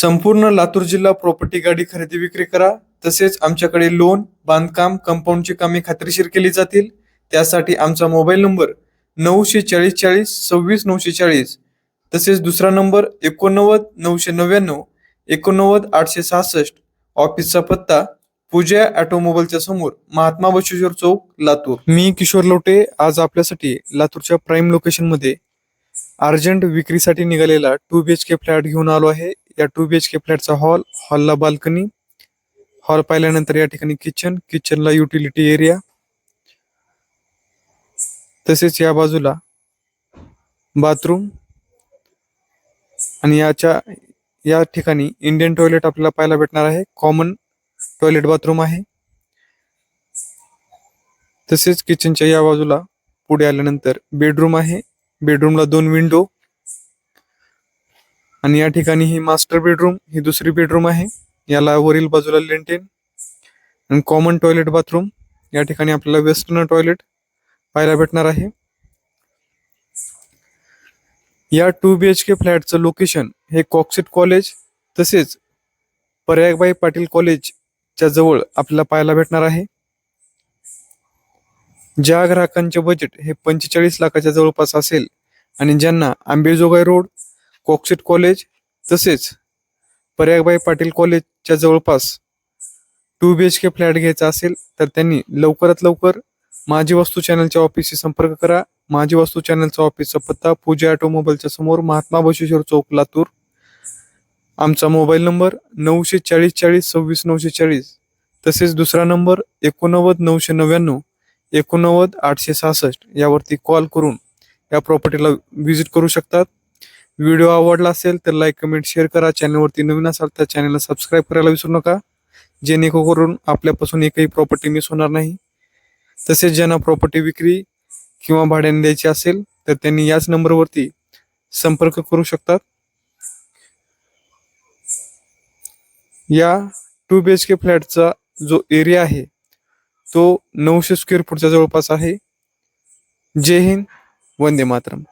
संपूर्ण लातूर जिल्हा प्रॉपर्टी गाडी खरेदी विक्री करा. तसेच आमच्याकडे लोन बांधकाम कंपाऊंडची कामे खात्रीशीर केली जातील. त्यासाठी आमचा मोबाईल नंबर नऊशे चाळीस चाळीस सव्वीस नऊशे चाळीस. तसेच दुसरा नंबर एकोणनव्वद नऊशे नव्याण्णव एकोणनव्वद आठशे सहासष्ट. ऑफिसचा पत्ता पूजा ऑटोमोबाईलच्या समोर महात्मा बशेश्वर चौक लातूर. मी किशोर लोटे. आज आपल्यासाठी लातूरच्या प्राईम लोकेशनमध्ये अर्जंट विक्रीसाठी निघालेला two B H K flat घेऊन आलो आहे. या टू बी एच के फ्लॅटचा हॉल हॉलला बाल्कनी हॉल पाहिल्यानंतर या ठिकाणी किचन किचनला युटिलिटी एरिया तसेच या बाजूला बाथरूम आणि याच्या या ठिकाणी इंडियन टॉयलेट आपल्याला पाहायला भेटणार आहे. कॉमन टॉयलेट बाथरूम आहे. तसेच किचनच्या या बाजूला पुढे आल्यानंतर बेडरूम आहे. बेडरूमला दोन विंडो आणि या ठिकाणी ही मास्टर बेडरूम ही दुसरी बेडरूम आहे. याला वरील बाजूला लेंटेन आणि कॉमन टॉयलेट बाथरूम या ठिकाणी आपल्याला वेस्टर्न टॉयलेट पाहायला भेटणार आहे. या टू बी एच के फ्लॅटचं लोकेशन हे कॉक्सिट कॉलेज तसेच पर्यायबाई पाटील कॉलेजच्या जवळ आपल्याला पाहायला भेटणार आहे. ज्या ग्राहकांचे बजेट हे पंचेचाळीस लाखाच्या जवळपास असेल आणि ज्यांना आंबेजोगाई रोड कोकसिट कॉलेज तसेच पर्यागबाई पाटील कॉलेजच्या जवळपास two B H K flat घ्यायचा असेल तर त्यांनी लवकरात लवकर माझी वस्तू चॅनलच्या ऑफिसशी संपर्क करा. माझी वस्तू चॅनलचा ऑफिसचा पत्ता पूजा ऑटोमोबाईलच्या समोर महात्मा बशेश्वर चौक लातूर. आमचा मोबाईल नंबर नऊशे चाळीस चाळीस सव्वीस नऊशे चाळीस. तसेच दुसरा नंबर एकोणनव्वद नऊशे नव्याण्णव एकोणनव्वद आठशे सहासष्ट यावरती कॉल करून या प्रॉपर्टीला व्हिजिट करू शकतात. व्हिडिओ आवडला असेल तर लाईक कमेंट शेअर करा. चॅनलवरती नवीन असाल तर चॅनलला सबस्क्राईब करायला विसरू नका. जेणेकरून आपल्यापासून एकही प्रॉपर्टी मिस होणार नाही. तसेच ज्यांना प्रॉपर्टी विक्री किंवा भाड्याने द्यायची असेल तर त्यांनी याच नंबरवरती संपर्क करू शकतात. या टू बी एच के फ्लॅटचा जो एरिया आहे तो नऊशे स्क्वेअर फूटच्या जवळपास आहे. जय हिंद वंदे मातरम.